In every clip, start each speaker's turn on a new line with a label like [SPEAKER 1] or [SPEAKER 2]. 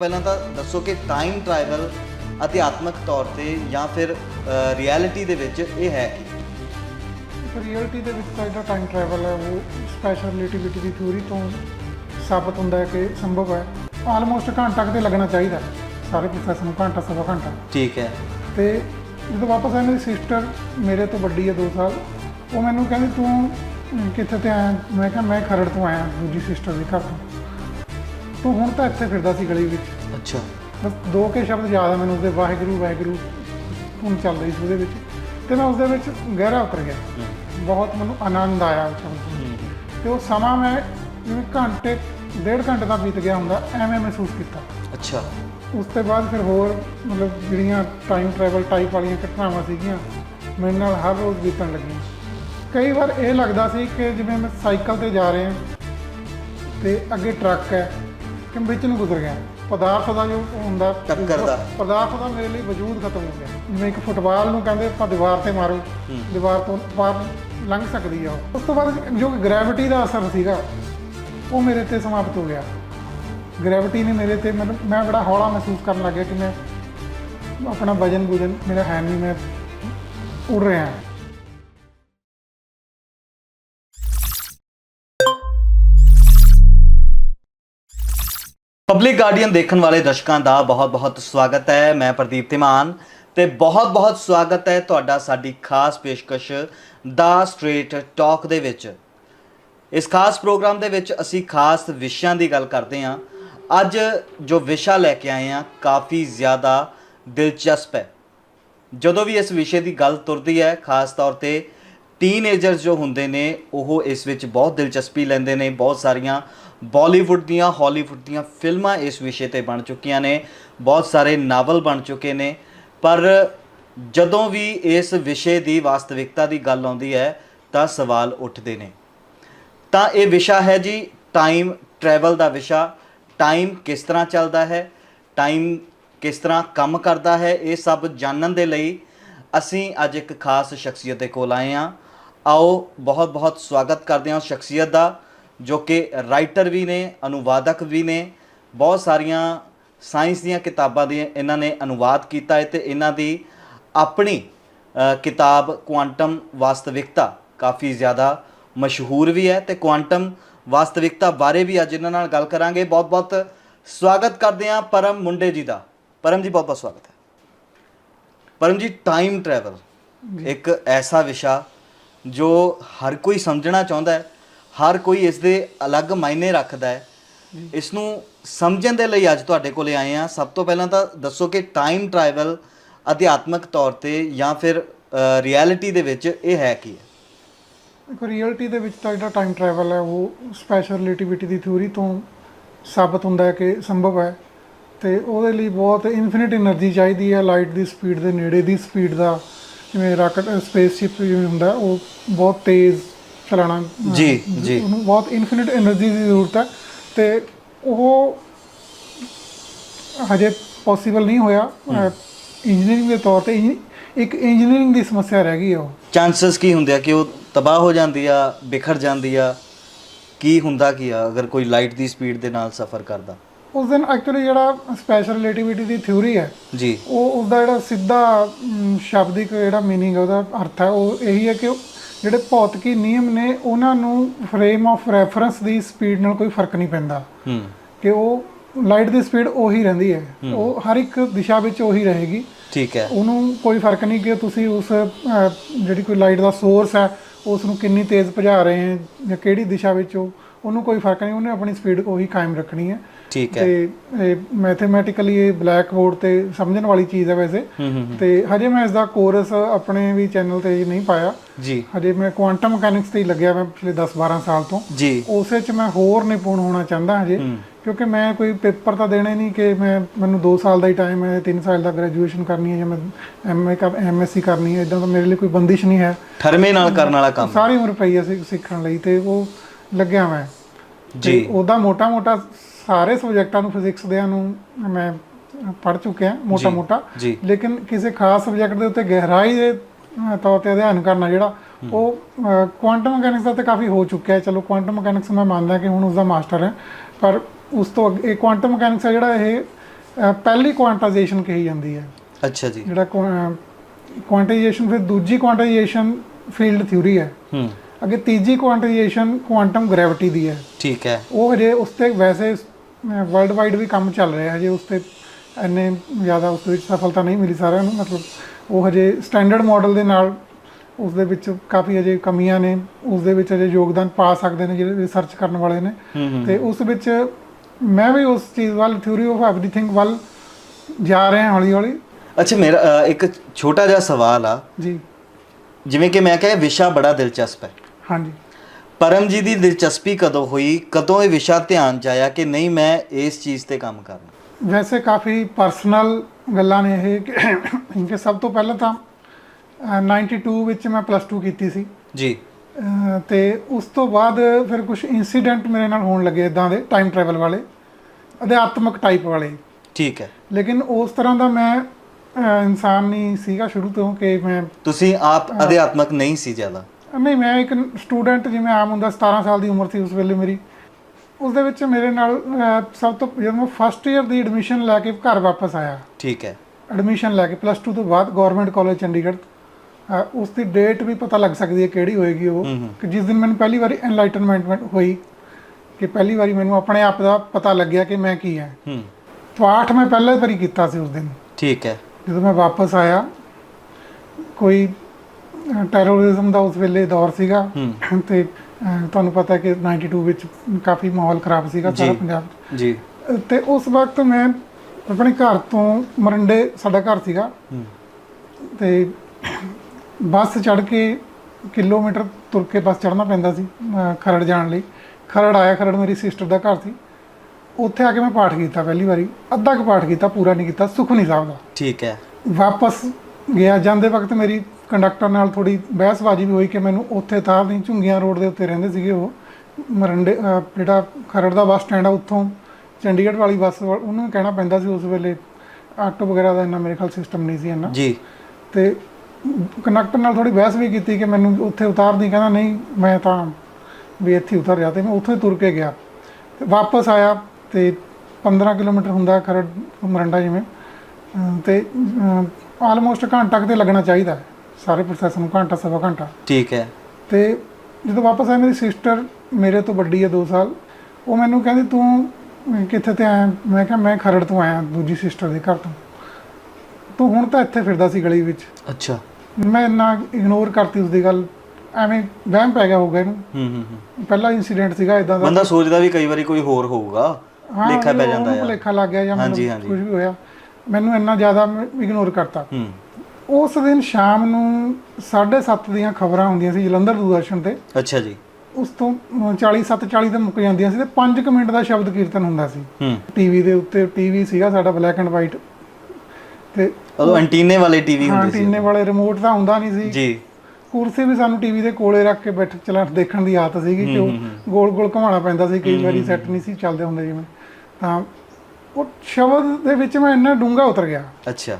[SPEAKER 1] ਪਹਿਲਾਂ ਤਾਂ ਦੱਸੋ ਕਿ ਟਾਈਮ ਟਰੈਵਲ ਅਧਿਆਤਮਕ ਤੌਰ ਤੇ ਜਾਂ ਫਿਰ ਰਿਐਲਿਟੀ ਦੇ ਵਿੱਚ ਇਹ ਹੈ ਕੀ?
[SPEAKER 2] ਰਿਐਲਿਟੀ ਦੇ ਵਿੱਚ ਤਾਂ ਜਿਹੜਾ ਟਾਈਮ ਟਰੈਵਲ ਹੈ ਉਹ ਸਪੈਸ਼ਲ ਰਿਲੇਟੀਵਿਟੀ ਦੀ ਥਿਊਰੀ ਤੋਂ ਸਾਬਤ ਹੁੰਦਾ ਹੈ ਕਿ ਸੰਭਵ ਹੈ। ਆਲਮੋਸਟ ਘੰਟਾ ਕੁ ਤੇ ਲੱਗਣਾ ਚਾਹੀਦਾ ਸਾਰੇ ਪ੍ਰੋਸੈਸ ਨੂੰ ਘੰਟਾ ਸਵਾ ਘੰਟਾ।
[SPEAKER 1] ਠੀਕ ਹੈ।
[SPEAKER 2] ਤੇ ਜਦੋਂ ਵਾਪਸ ਆਏ ਮੇਰੀ ਸਿਸਟਰ ਮੇਰੇ ਤੋਂ ਵੱਡੀ ਹੈ 2 ਸਾਲ ਉਹ ਮੈਨੂੰ ਕਹਿੰਦੀ ਤੂੰ ਕਿੱਥੇ ਤੇ ਆਇਆ? ਮੈਂ ਕਿਹਾ ਮੈਂ ਖਰੜ ਤੋਂ ਆਇਆ ਦੂਜੀ ਸਿਸਟਰ ਦੇ ਘਰ ਤੋਂ। ਤੂੰ ਹੁਣ ਤਾਂ ਇੱਥੇ ਫਿਰਦਾ ਸੀ ਗਲੀ ਵਿੱਚ।
[SPEAKER 1] ਅੱਛਾ।
[SPEAKER 2] ਬਸ ਦੋ ਕੇ ਸ਼ਬਦ ਯਾਦ ਆ ਮੈਨੂੰ ਉਹਦੇ ਵਾਹਿਗੁਰੂ ਵਾਹਿਗੁਰੂ ਹੁਣ ਚੱਲ ਰਹੀ ਸੀ ਉਹਦੇ ਵਿੱਚ। ਤੇ ਮੈਂ ਉਸਦੇ ਵਿੱਚ ਗਹਿਰਾ ਉਤਰ ਗਿਆ। ਬਹੁਤ ਮੈਨੂੰ ਆਨੰਦ ਆਇਆ ਉਸ ਤੋਂ ਤੇ ਉਹ ਸਮਾਂ ਮੈਂ ਜਿਵੇਂ ਘੰਟੇ ਡੇਢ ਘੰਟੇ ਦਾ ਬੀਤ ਗਿਆ ਹੁੰਦਾ ਐਵੇਂ ਮਹਿਸੂਸ ਕੀਤਾ।
[SPEAKER 1] ਅੱਛਾ।
[SPEAKER 2] ਉਸ ਤੋਂ ਬਾਅਦ ਫਿਰ ਹੋਰ ਮਤਲਬ ਜਿਹੜੀਆਂ ਟਾਈਮ ਟਰੈਵਲ ਟਾਈਪ ਵਾਲੀਆਂ ਘਟਨਾਵਾਂ ਸੀਗੀਆਂ ਮੇਰੇ ਨਾਲ ਹਰ ਰੋਜ਼ ਬੀਤਣ ਲੱਗੀਆਂ। ਕਈ ਵਾਰ ਇਹ ਲੱਗਦਾ ਸੀ ਕਿ ਜਿਵੇਂ ਮੈਂ ਸਾਈਕਲ ਤੇ ਜਾ ਰਿਹਾ ਤੇ ਅੱਗੇ ਟਰੱਕ ਹੈ ਕਿ ਵਿੱਚ ਨੂੰ ਗੁਜ਼ਰ ਗਿਆ। ਪਦਾਰਥ ਦਾ ਜੋ ਹੁੰਦਾ
[SPEAKER 1] ਟੱਕਰ ਦਾ।
[SPEAKER 2] ਪਦਾਰਥ ਦਾ ਮੇਰੇ ਲਈ ਵਜੂਦ ਖਤਮ ਹੋ ਗਿਆ। ਜਿਵੇਂ ਇੱਕ ਫੁੱਟਬਾਲ ਨੂੰ ਕਹਿੰਦੇ ਆਪਾਂ ਦੀਵਾਰ ਤੇ ਮਾਰੋ ਦੀਵਾਰ ਤੋਂ ਪਾਰ ਲੰਘ ਸਕਦੀ ਆ। ਉਸ ਤੋਂ ਬਾਅਦ ਜੋ ਗ੍ਰੈਵਿਟੀ ਦਾ ਅਸਰ ਸੀਗਾ ਉਹ ਮੇਰੇ ਤੇ ਸਮਾਪਤ ਹੋ ਗਿਆ। ਗ੍ਰੈਵਿਟੀ ਨੇ ਮੇਰੇ ਤੇ ਮਤਲਬ ਮੈਂ ਬੜਾ ਹੌਲਾ ਮਹਿਸੂਸ ਕਰਨ ਲੱਗ ਗਿਆ ਕਿ ਮੈਂ ਆਪਣਾ ਵਜਨ ਵੁਜਨ ਮੇਰਾ ਹੈ ਨਹੀਂ ਮੈਂ ਉੜ ਰਿਹਾ।
[SPEAKER 1] ਪਬਲਿਕ ਗਾਰਡੀਅਨ ਦੇਖਣ ਵਾਲੇ ਦਰਸ਼ਕਾਂ ਦਾ ਬਹੁਤ-ਬਹੁਤ ਸਵਾਗਤ ਹੈ। ਮੈਂ ਪ੍ਰਦੀਪ ਤਿਮਾਨ ਤੇ ਬਹੁਤ-ਬਹੁਤ ਸਵਾਗਤ ਹੈ ਤੁਹਾਡਾ ਸਾਡੀ ਖਾਸ ਪੇਸ਼ਕਸ਼ ਦਾ ਸਟ੍ਰੇਟ ਟਾਕ ਦੇ ਵਿੱਚ। ਇਸ ਖਾਸ ਪ੍ਰੋਗਰਾਮ ਦੇ ਵਿੱਚ ਅਸੀਂ ਖਾਸ ਵਿਸ਼ਿਆਂ ਦੀ ਗੱਲ ਕਰਦੇ ਹਾਂ। ਅੱਜ ਜੋ ਵਿਸ਼ਾ ਲੈ ਕੇ ਆਏ ਹਾਂ, ਕਾਫੀ ਜ਼ਿਆਦਾ ਦਿਲਚਸਪ ਹੈ। ਜਦੋਂ ਵੀ ਇਸ ਵਿਸ਼ੇ ਦੀ ਗੱਲ ਤੁਰਦੀ ਹੈ, ਖਾਸ ਤੌਰ ਤੇ ਟੀਨੇਜਰਸ ਜੋ ਹੁੰਦੇ ਨੇ, ਉਹ ਇਸ ਵਿੱਚ ਬਹੁਤ ਦਿਲਚਸਪੀ ਲੈਂਦੇ ਨੇ, ਬਹੁਤ ਸਾਰੀਆਂ ਬਾਲੀਵੁੱਡ ਦੀਆਂ, ਹਾਲੀਵੁੱਡ ਦੀਆਂ ਫਿਲਮਾਂ ਇਸ ਵਿਸ਼ੇ ਤੇ ਬਣ ਚੁੱਕੀਆਂ ਨੇ। ਬਹੁਤ ਸਾਰੇ ਨਾਵਲ ਬਣ ਚੁੱਕੇ ਨੇ। ਪਰ ਜਦੋਂ ਵੀ ਇਸ ਵਿਸ਼ੇ ਦੀ ਵਾਸਤਵਿਕਤਾ ਦੀ ਗੱਲ ਆਉਂਦੀ ਹੈ, ਤਾਂ ਸਵਾਲ ਉੱਠਦੇ ਨੇ। ਤਾਂ ਇਹ ਵਿਸ਼ਾ ਹੈ ਜੀ ਟਾਈਮ ਟਰੈਵਲ ਦਾ ਵਿਸ਼ਾ। ਟਾਈਮ ਕਿਸ ਤਰ੍ਹਾਂ ਚੱਲਦਾ ਹੈ? ਟਾਈਮ ਕਿਸ ਤਰ੍ਹਾਂ ਕੰਮ ਕਰਦਾ ਹੈ? ਇਹ ਸਭ ਜਾਣਨ ਦੇ ਲਈ ਅਸੀਂ ਅੱਜ ਇੱਕ ਖਾਸ ਸ਼ਖਸੀਅਤ ਦੇ ਕੋਲ ਆਏ ਹਾਂ। ਆਓ ਬਹੁਤ ਬਹੁਤ ਸਵਾਗਤ ਕਰਦੇ ਹਾਂ ਉਸ ਸ਼ਖਸੀਅਤ ਦਾ। ਜੋ ਕਿ ਰਾਈਟਰ ਵੀ ਨੇ ਅਨੁਵਾਦਕ ਵੀ ਨੇ ਬਹੁਤ ਸਾਰੀਆਂ ਸਾਇੰਸ ਦੀਆਂ ਕਿਤਾਬਾਂ ਦੀ ਇਹਨਾਂ ਨੇ ਅਨੁਵਾਦ ਕੀਤਾ ਹੈ ਤੇ ਇਹਨਾਂ ਦੀ ਆਪਣੀ ਕਿਤਾਬ ਕੁਆਂਟਮ ਵਾਸਤਵਿਕਤਾ ਕਾਫੀ ਜ਼ਿਆਦਾ ਮਸ਼ਹੂਰ ਵੀ ਹੈ ਤੇ ਕੁਆਂਟਮ ਵਾਸਤਵਿਕਤਾ ਬਾਰੇ ਵੀ ਅੱਜ ਇਹਨਾਂ ਨਾਲ ਗੱਲ ਕਰਾਂਗੇ। ਬਹੁਤ ਬਹੁਤ ਸਵਾਗਤ ਕਰਦੇ ਹਾਂ ਪਰਮ ਮੁੰਡੇ ਜੀ ਦਾ। ਪਰਮ ਜੀ ਬਹੁਤ ਬਹੁਤ ਸਵਾਗਤ ਹੈ। ਪਰਮ ਜੀ ਟਾਈਮ ਟਰੈਵਲ ਇੱਕ ਐਸਾ ਵਿਸ਼ਾ ਜੋ ਹਰ ਕੋਈ ਸਮਝਣਾ ਚਾਹੁੰਦਾ ਹੈ। ਹਰ ਕੋਈ ਇਸ ਦੇ ਅਲੱਗ ਮਾਇਨੇ ਰੱਖਦਾ ਹੈ। ਇਸ ਨੂੰ ਸਮਝਣ ਦੇ ਲਈ ਅੱਜ ਤੁਹਾਡੇ ਕੋਲੇ ਆਏ ਆ ਸਭ ਤੋਂ ਪਹਿਲਾਂ ਤਾਂ ਦੱਸੋ ਕਿ ਟਾਈਮ ਟਰੈਵਲ ਅਧਿਆਤਮਕ ਤੌਰ ਤੇ ਜਾਂ ਫਿਰ ਰਿਐਲਿਟੀ ਦੇ ਵਿੱਚ ਇਹ ਹੈ ਕੀ ਹੈ?
[SPEAKER 2] ਦੇਖੋ ਰਿਐਲਿਟੀ ਦੇ ਵਿੱਚ ਤਾਂ ਜਿਹੜਾ ਟਾਈਮ ਟਰੈਵਲ ਹੈ ਉਹ ਸਪੈਸ਼ਲ ਰਿਲੇਟੀਵਿਟੀ ਦੀ ਥਿਊਰੀ ਤੋਂ ਸਾਬਤ ਹੁੰਦਾ ਹੈ ਕਿ ਸੰਭਵ ਹੈ। ਤੇ ਉਹਦੇ ਲਈ ਬਹੁਤ ਇਨਫਿਨਿਟ એનર્ਜੀ ਚਾਹੀਦੀ ਹੈ। ਲਾਈਟ ਦੀ ਸਪੀਡ ਦੇ ਨੇੜੇ ਦੀ ਸਪੀਡ ਦਾ ਜਿਵੇਂ ਰਾਕਟ ਸਪੇਸਸ਼ਿਪ ਜਿਵੇਂ ਹੁੰਦਾ ਉਹ ਬਹੁਤ ਤੇਜ਼ ਚਲਾਣਾ
[SPEAKER 1] ਜੀ ਜੀ।
[SPEAKER 2] ਉਹਨੂੰ ਬਹੁਤ ਇਨਫਿਨਿਟ એનર્ਜੀ ਦੀ ਜ਼ਰੂਰਤ ਹੈ ਤੇ ਉਹ ਹਜੇ ਪੋਸੀਬਲ ਨਹੀਂ ਹੋਇਆ। ਇੰਜੀਨੀਅਰਿੰਗ ਦੇ ਤੌਰ ਤੇ ਇੱਕ ਇੰਜੀਨੀਅਰਿੰਗ ਦੀ ਸਮੱਸਿਆ ਰਹਿ ਗਈ ਉਹ।
[SPEAKER 1] ਚਾਂਸਸ ਕੀ ਹੁੰਦੇ ਆ ਕਿ ਉਹ ਤਬਾਹ ਹੋ ਜਾਂਦੀ ਆ ਬਿਖਰ ਜਾਂਦੀ ਆ? ਕੀ ਹੁੰਦਾ ਕੀ ਆ ਅਗਰ ਕੋਈ ਲਾਈਟ ਦੀ ਸਪੀਡ ਦੇ ਨਾਲ ਸਫ਼ਰ ਕਰਦਾ?
[SPEAKER 2] ਉਸ ਦਿਨ ਐਕਚੁਅਲੀ ਜਿਹੜਾ ਸਪੈਸ਼ਲ ਰਿਲੇਟੀਵਿਟੀ ਦੀ ਥਿਊਰੀ ਹੈ
[SPEAKER 1] ਜੀ।
[SPEAKER 2] ਉਹ ਉਹਦਾ ਜਿਹੜਾ ਸਿੱਧਾ ਸ਼ਬਦਿਕ ਜਿਹੜਾ मीनिंग ਹੈ ਉਹਦਾ ਅਰਥ ਹੈ ਉਹ ਇਹੀ ਹੈ ਕਿ ਜਿਹੜੇ ਭੌਤਿਕੀ ਨਿਯਮ ਨੇ ਉਹਨਾਂ ਨੂੰ ਫਰੇਮ ਆਫ ਰੈਫਰੈਂਸ ਦੀ ਸਪੀਡ ਨਾਲ ਕੋਈ ਫ਼ਰਕ ਨਹੀਂ ਪੈਂਦਾ।
[SPEAKER 1] ਹੂੰ।
[SPEAKER 2] ਕਿ ਉਹ ਲਾਈਟ ਦੀ ਸਪੀਡ ਉਹੀ ਰਹਿੰਦੀ ਹੈ। ਉਹ ਹਰ ਇੱਕ ਦਿਸ਼ਾ ਵਿੱਚ ਉਹੀ ਰਹੇਗੀ।
[SPEAKER 1] ਠੀਕ ਹੈ।
[SPEAKER 2] ਉਹਨੂੰ ਕੋਈ ਫ਼ਰਕ ਨਹੀਂ ਕਿ ਤੁਸੀਂ ਉਸ ਜਿਹੜੀ ਕੋਈ ਲਾਈਟ ਦਾ ਸੋਰਸ ਹੈ ਉਸ ਨੂੰ ਕਿੰਨੀ ਤੇਜ਼ ਭਜਾ ਰਹੇ ਹੋ ਜਾਂ ਕਿਹੜੀ ਦਿਸ਼ਾ ਵਿੱਚ ਉਹ ਉਹਨੂੰ ਕੋਈ ਫ਼ਰਕ ਨਹੀਂ ਉਹਨੇ ਆਪਣੀ ਸਪੀਡ ਉਹੀ ਕਾਇਮ ਰੱਖਣੀ ਹੈ।
[SPEAKER 1] ਠੀਕ ਹੈ।
[SPEAKER 2] ਤੇ ਇਹ ਮੈਥਮੈਟਿਕਲੀ ਇਹ ਬਲੈਕ ਬੋਰਡ ਤੇ ਸਮਝਣ ਵਾਲੀ ਚੀਜ਼ ਹੈ ਵੈਸੇ। ਤੇ ਹਜੇ ਮੈਂ ਇਸ ਦਾ ਕੋਰਸ ਆਪਣੇ ਵੀ ਚੈਨਲ ਤੇ ਨਹੀਂ ਪਾਇਆ।
[SPEAKER 1] ਜੀ।
[SPEAKER 2] ਹਜੇ ਮੈਂ ਕੁਆਂਟਮ ਮਕੈਨਿਕਸ ਤੇ ਹੀ ਲੱਗਿਆ ਮੈਂ ਪਿਛਲੇ 10-12 ਸਾਲ ਤੋਂ।
[SPEAKER 1] ਜੀ।
[SPEAKER 2] ਉਸੇ ਚ ਮੈਂ ਹੋਰ ਨਿਪੁੰਨ ਹੋਣਾ ਚਾਹੁੰਦਾ ਹਜੇ। ਕਿਉਂਕਿ ਮੈਂ ਕੋਈ ਪੇਪਰ ਤਾਂ ਦੇਣਾ ਨਹੀਂ ਕਿ ਮੈਂ ਮੈਨੂੰ 2 ਸਾਲ ਦਾ ਹੀ ਟਾਈਮ ਹੈ 3 ਸਾਲ ਦਾ ਗ੍ਰੈਜੂਏਸ਼ਨ ਕਰਨੀ ਹੈ ਜਾਂ ਮੈਂ ਐਮਏ ਕਰ ਐਮਐਸਸੀ ਕਰਨੀ ਹੈ ਇਦਾਂ ਤਾਂ ਮੇਰੇ ਲਈ ਕੋਈ ਬੰਦਿਸ਼ ਨਹੀਂ ਹੈ।
[SPEAKER 1] ਠਰਮੇ ਨਾਲ ਕਰਨ ਵਾਲਾ ਕੰਮ।
[SPEAKER 2] ਸਾਰੀ ਉਮਰ ਪਈ ਹੈ ਸਿੱਖ- ਸਿੱਖਣ ਲਈ ਤੇ ਉਹ ਲੱਗਿਆ ਮੈਂ।
[SPEAKER 1] ਜੀ।
[SPEAKER 2] ਉਹਦਾ ਮੋਟਾ-ਮੋਟਾ ਸਾਰੇ ਸਬਜੈਕਟਾਂ ਨੂੰ ਫਿਜ਼ਿਕਸ ਦਿਆਂ ਨੂੰ ਮੈਂ ਪੜ੍ਹ ਚੁੱਕਿਆ ਮੋਟਾ-ਮੋਟਾ।
[SPEAKER 1] ਜੀ।
[SPEAKER 2] ਲੇਕਿਨ ਕਿਸੇ ਖਾਸ ਸਬਜੈਕਟ ਦੇ ਉੱਤੇ ਗਹਿਰਾਈ ਦੇ ਤੌਰ ਤੇ ਅਧਿਐਨ ਕਰਨਾ ਜਿਹੜਾ ਉਹ ਕੁਆਂਟਮ ਮਕੈਨਿਕਸ ਦਾ ਤਾਂ ਕਾਫੀ ਹੋ ਚੁੱਕਿਆ ਹੈ। ਚਲੋ ਕੁਆਂਟਮ ਮਕੈਨਿਕਸ ਮੈਂ ਮੰਨਦਾ ਕਿ ਹੁਣ ਉਸ ਦਾ ਮਾਸਟਰ ਹੈ ਪਰ ਉਸ ਤੋਂ ਅੱਗੇ ਕੁਆਂਟਮ ਮਕੈਨਿਕਸ ਹੈ ਜਿਹੜਾ ਇਹ ਪਹਿਲੀ ਕੁਆਂਟਾਈਜੇਸ਼ਨ ਕਹੀ ਜਾਂਦੀ ਹੈ।
[SPEAKER 1] ਅੱਛਾ ਜੀ।
[SPEAKER 2] ਜਿਹੜਾ ਕੁਆਂਟਾਈਜੇਸ਼ਨ ਫਿਰ ਦੂਜੀ ਕੁਆਂਟਾਈਜੇਸ਼ਨ ਫੀਲਡ ਥਿਊਰੀ ਹੈ।
[SPEAKER 1] ਹੂੰ।
[SPEAKER 2] ਅੱਗੇ ਤੀਜੀ ਕੁਆਂਟਾਈਜੇਸ਼ਨ ਕੁਆਂਟਮ ਗ੍ਰੈਵਿਟੀ ਦੀ ਹੈ।
[SPEAKER 1] ਠੀਕ ਹੈ।
[SPEAKER 2] ਉਹ ਹਜੇ ਉਸ ਤੇ ਵੈਸੇ ਵਰਲਡ ਵਾਈਡ ਵੀ ਕੰਮ ਚੱਲ ਰਿਹਾ ਹਜੇ ਉਸ ਤੇ ਇੰਨੇ ਜ਼ਿਆਦਾ ਉਸ ਵਿੱਚ ਸਫਲਤਾ ਨਹੀਂ ਮਿਲੀ ਸਾਰਿਆਂ ਨੂੰ ਮਤਲਬ ਉਹ ਹਜੇ ਸਟੈਂਡਰਡ ਮਾਡਲ ਦੇ ਨਾਲ ਉਸ ਦੇ ਵਿੱਚ ਕਾਫੀ ਹਜੇ ਕਮੀਆਂ ਨੇ ਉਸ ਦੇ ਵਿੱਚ ਹਜੇ ਯੋਗਦਾਨ ਪਾ ਸਕਦੇ ਨੇ ਜਿਹੜੇ ਰਿਸਰਚ ਕਰਨ ਵਾਲੇ ਨੇ। ਤੇ ਉਸ ਵਿੱਚ ਮੈਂ ਵੀ ਉਸ ਚੀਜ਼ ਵੱਲ ਥਿਊਰੀ ਆਫ ਐਵਰੀਥਿੰਗ ਵੱਲ ਜਾ ਰਿਹਾ ਹੌਲੀ ਹੌਲੀ
[SPEAKER 1] ਅੱਛਾ ਮੇਰਾ ਇੱਕ ਛੋਟਾ ਜਿਹਾ ਸਵਾਲ ਆ।
[SPEAKER 2] ਜੀ।
[SPEAKER 1] ਜਿਵੇਂ ਕਿ ਮੈਂ ਕਿਹਾ ਵਿਸ਼ਾ ਬੜਾ ਦਿਲਚਸਪ ਹੈ।
[SPEAKER 2] ਹਾਂਜੀ।
[SPEAKER 1] ਪਰਮ ਜੀ ਦੀ ਦਿਲਚਸਪੀ ਕਦੋਂ ਹੋਈ? ਕਦੋਂ ਇਹ ਵਿਸ਼ਾ ਧਿਆਨ ਚ ਆਇਆ ਕਿ ਨਹੀਂ ਮੈਂ ਇਸ ਚੀਜ਼ ਤੇ ਕੰਮ ਕਰਨਾ
[SPEAKER 2] ਵੈਸੇ ਕਾਫੀ ਪਰਸਨਲ ਗੱਲਾਂ ਨੇ ਇਹ ਕਿ ਸਭ ਤੋਂ ਪਹਿਲਾਂ ਤਾਂ ਅਹ, 92 ਵਿੱਚ ਮੈਂ ਪਲੱਸ 2 ਕੀਤੀ ਸੀ।
[SPEAKER 1] ਜੀ।
[SPEAKER 2] ਤੇ ਉਸ ਤੋਂ ਬਾਅਦ ਫਿਰ ਕੁਝ ਇਨਸੀਡੈਂਟ ਮੇਰੇ ਨਾਲ ਹੋਣ ਲੱਗੇ ਇਦਾਂ ਦੇ ਟਾਈਮ ਟਰੈਵਲ ਵਾਲੇ ਅਧਿਆਤਮਕ ਟਾਈਪ ਵਾਲੇ।
[SPEAKER 1] ਠੀਕ ਹੈ।
[SPEAKER 2] ਲੇਕਿਨ ਉਸ ਤਰ੍ਹਾਂ ਦਾ ਮੈਂ ਇਨਸਾਨ ਨਹੀਂ ਸੀਗਾ ਸ਼ੁਰੂ ਤੋਂ ਕਿ ਮੈਂ
[SPEAKER 1] ਤੁਸੀਂ ਆਪ ਅਧਿਆਤਮਕ ਨਹੀਂ ਸੀ ਜ਼ਿਆਦਾ?
[SPEAKER 2] ਨਹੀਂ ਮੈਂ ਇੱਕ ਸਟੂਡੈਂਟ ਜਿਵੇਂ ਆਮ ਹੁੰਦਾ 17 ਸਾਲ ਦੀ ਉਮਰ ਸੀ ਉਸ ਵੇਲੇ ਮੇਰੀ। ਉਸ ਦੇ ਵਿੱਚ ਮੇਰੇ ਨਾਲ ਅਹ, ਸਭ ਤੋਂ ਜਦੋਂ ਮੈਂ ਫਸਟ ਈਅਰ ਦੀ ਐਡਮਿਸ਼ਨ ਲੈ ਕੇ ਘਰ ਵਾਪਸ ਆਇਆ।
[SPEAKER 1] ਠੀਕ ਹੈ।
[SPEAKER 2] ਐਡਮਿਸ਼ਨ ਲੈ ਕੇ ਪਲੱਸ 2 ਤੋਂ ਬਾਅਦ ਗਵਰਨਮੈਂਟ ਕਾਲਜ ਚੰਡੀਗੜ੍ਹ। ਅਹ, ਉਸ ਦੀ ਡੇਟ ਵੀ ਪਤਾ ਲੱਗ ਸਕਦੀ ਹੈ ਕਿਹੜੀ ਹੋਏਗੀ ਉਹ। ਕਿ ਜਿਸ ਦਿਨ ਮੈਨੂੰ ਪਹਿਲੀ ਵਾਰੀ ਐਨਲਾਈਟਨਮੈਂਟ ਹੋਈ ਕਿ ਪਹਿਲੀ ਵਾਰੀ ਮੈਨੂੰ ਆਪਣੇ ਆਪ ਦਾ ਪਤਾ ਲੱਗਿਆ ਕਿ ਮੈਂ ਕੀ ਹੈ।
[SPEAKER 1] ਹੂੰ।
[SPEAKER 2] ਪਾਠ ਮੈਂ ਪਹਿਲੇ ਵਾਰੀ ਕੀਤਾ ਸੀ ਉਸ ਦਿਨ।
[SPEAKER 1] ਠੀਕ ਹੈ।
[SPEAKER 2] ਜਦੋਂ ਮੈਂ ਵਾਪਸ ਆਇਆ ਕੋਈ ਟੈਰੋਰਿਜ਼ਮ ਦਾ ਉਸ ਵੇਲੇ ਦੌਰ ਸੀਗਾ ਤੇ ਤੁਹਾਨੂੰ ਪਤਾ ਕਿ 92 ਵਿੱਚ ਕਾਫੀ ਮਾਹੌਲ ਖਰਾਬ ਸੀਗਾ ਸਾਰਾ। ਪੰਜਾਬ।
[SPEAKER 1] ਜੀ।
[SPEAKER 2] ਤੇ ਉਸ ਵਕਤ ਮੈਂ ਆਪਣੇ ਘਰ ਤੋਂ ਮਰੰਡੇ ਸਾਡਾ ਘਰ ਸੀਗਾ। ਤੇ ਬੱਸ ਚੜ੍ਹ ਕੇ ਕਿਲੋਮੀਟਰ ਤੁਰ ਕੇ ਬੱਸ ਚੜ੍ਹਨਾ ਪੈਂਦਾ ਸੀ ਖਰੜ ਜਾਣ ਲਈ। ਖਰੜ ਆਇਆ ਖਰੜ ਮੇਰੀ ਸਿਸਟਰ ਦਾ ਘਰ ਸੀ। ਉੱਥੇ ਆ ਕੇ ਮੈਂ ਪਾਠ ਕੀਤਾ ਪਹਿਲੀ ਵਾਰੀ। ਅੱਧਾ ਕੁ ਪਾਠ ਕੀਤਾ ਪੂਰਾ ਨਹੀਂ ਕੀਤਾ ਸੁਖਮਨੀ ਸਾਹਿਬ ਦਾ।
[SPEAKER 1] ਠੀਕ ਹੈ।
[SPEAKER 2] ਵਾਪਸ ਗਿਆ। ਜਾਂਦੇ ਵਕਤ ਮੇਰੀ ਕੰਡਕਟਰ ਨਾਲ ਥੋੜੀ ਬਹਿਸਬਾਜ਼ੀ ਵੀ ਹੋਈ ਕਿ ਮੈਨੂੰ ਉੱਥੇ ਤਾਰ ਨਹੀਂ ਝੁੰਗੀਆਂ ਰੋਡ ਦੇ ਉੱਤੇ ਰਹਿੰਦੇ ਸੀਗੇ ਉਹ। ਮਰੰਡੇ ਜਿਹੜਾ ਖਰੜ ਦਾ ਬੱਸ ਸਟੈਂਡ ਆ ਉੱਥੋਂ ਚੰਡੀਗੜ੍ਹ ਵਾਲੀ ਬੱਸ ਉਹਨੂੰ ਕਹਿਣਾ ਪੈਂਦਾ ਸੀ ਉਸ ਵੇਲੇ ਆਟੋ ਵਗੈਰਾ ਦਾ ਇੰਨਾ ਮੇਰੇ ਖਿਆਲ ਸਿਸਟਮ ਨਹੀਂ ਸੀ ਇੰਨਾ।
[SPEAKER 1] ਜੀ।
[SPEAKER 2] ਤੇ ਕੰਡਕਟਰ ਨਾਲ ਥੋੜੀ ਬਹਿਸ ਵੀ ਕੀਤੀ ਕਿ ਮੈਨੂੰ ਉੱਥੇ ਉਤਾਰ ਦੀ ਕਹਿੰਦਾ ਨਹੀਂ ਮੈਂ ਤਾਂ ਵੀ ਇੱਥੇ ਉਤਰ ਜਾ ਤੇ ਮੈਂ ਉੱਥੇ ਤੁਰ ਕੇ ਗਿਆ। ਤੇ ਵਾਪਸ ਆਇਆ ਤੇ 15 ਕਿਲੋਮੀਟਰ ਹੁੰਦਾ ਖਰੜ ਮਰੰਡਾ ਜਿਵੇਂ ਤੇ ਆਲਮੋਸਟ ਘੰਟਾ ਕੁ ਤੇ ਲੱਗਣਾ ਚਾਹੀਦਾ। ਸਾਰੇ ਪ੍ਰੋਸੈਸ ਨੂੰ ਘੰਟਾ ਸਵਾ ਘੰਟਾ।
[SPEAKER 1] ਠੀਕ ਹੈ।
[SPEAKER 2] ਤੇ ਜਦੋਂ ਵਾਪਸ ਆਇਆ ਮੇਰੀ ਸਿਸਟਰ ਮੇਰੇ ਤੋਂ ਵੱਡੀ ਹੈ 2 ਸਾਲ ਉਹ ਮੈਨੂੰ ਕਹਿੰਦੀ ਤੂੰ ਕਿੱਥੇ ਤੇ ਆਇਆ? ਮੈਂ ਕਿਹਾ ਮੈਂ ਖਰੜ ਤੋਂ ਆਇਆ ਦੂਜੀ ਸਿਸਟਰ ਦੇ ਘਰ ਤੋਂ। ਤੂੰ ਹੁਣ ਤਾਂ ਇੱਥੇ ਫਿਰਦਾ ਸੀ ਗਲੀ ਵਿੱਚ।
[SPEAKER 1] ਅੱਛਾ।
[SPEAKER 2] ਮੈਂ ਇੰਨਾ ਇਗਨੋਰ ਕਰਤੀ ਉਸਦੀ ਗੱਲ। ਐਵੇਂ ਵਹਿਮ ਪੈ ਗਿਆ ਹੋਊਗਾ ਇਹਨੂੰ।
[SPEAKER 1] ਹੂੰ ਹੂੰ ਹੂੰ।
[SPEAKER 2] ਪਹਿਲਾ ਇਨਸੀਡੈਂਟ ਸੀਗਾ ਇਦਾਂ ਦਾ।
[SPEAKER 1] ਬੰਦਾ ਸੋਚਦਾ ਵੀ ਕਈ ਵਾਰੀ ਕੋਈ ਹੋਰ ਹੋਊਗਾ। ਲੇਖਾ ਪੈ ਜਾਂਦਾ ਆ
[SPEAKER 2] ਲੇਖਾ ਲੱਗ ਗਿਆ ਜਾਂ ਮੈਨੂੰ। ਕੁਝ ਵੀ ਹੋਇਆ। ਮੈਨੂੰ ਇੰਨਾ ਜ਼ਿਆਦਾ ਇਗਨੋਰ ਕਰਤਾ।
[SPEAKER 1] ਹੂੰ।
[SPEAKER 2] ਉਸ ਦਿਨ ਸ਼ਾਮ ਨੂੰ 7:30 ਦੀਆਂ ਖਬਰਾਂ ਹੁੰਦੀਆਂ ਸੀ ਜਲੰਧਰ ਦੂਰਦਰਸ਼ਨ ਤੇ।
[SPEAKER 1] ਅੱਛਾ ਜੀ।
[SPEAKER 2] ਉਸ ਤੋਂ 40 40 ਤੇ ਮੁੱਕ ਜਾਂਦੀਆਂ ਸੀ ਤੇ 5 ਮਿੰਟ ਦਾ ਸ਼ਬਦ ਕੀਰਤਨ ਹੁੰਦਾ ਸੀ।
[SPEAKER 1] ਹੂੰ।
[SPEAKER 2] ਟੀਵੀ ਦੇ ਉੱਤੇ ਟੀਵੀ ਸੀਗਾ ਸਾਡਾ ਬਲੈਕ ਐਂਡ ਵਾਈਟ। ਤੇ
[SPEAKER 1] ਉਦੋਂ ਐਂਟੀਨੇ ਵਾਲੇ ਟੀਵੀ ਹੁੰਦੇ ਸੀ।
[SPEAKER 2] ਵਾਲੇ ਰਿਮੋਟ ਤਾਂ ਹੁੰਦਾ ਨਹੀਂ ਸੀ।
[SPEAKER 1] ਜੀ।
[SPEAKER 2] ਕੁਰਸੀ ਵੀ ਸਾਨੂੰ ਟੀਵੀ ਦੇ ਕੋਲੇ ਰੱਖ ਕੇ ਬੈਠ ਚਲਾ ਦੇਖਣ ਦੀ ਆਦਤ ਸੀਗੀ ਕਿ ਉਹ ਗੋਲ ਗੋਲ ਘੁਮਾਉਣਾ ਪੈਂਦਾ ਸੀ ਕਈ ਵਾਰੀ ਸੈੱਟ ਨਹੀਂ ਸੀ ਚੱਲਦੇ ਹੁੰਦੇ ਜਿਵੇਂ। ਤਾਂ ਉਹ ਸ਼ਬਦ ਦੇ ਵਿੱਚ ਮੈਂ ਇੰਨਾ ਡੂੰਘਾ ਉਤਰ ਗਿਆ।
[SPEAKER 1] ਅੱਛਾ।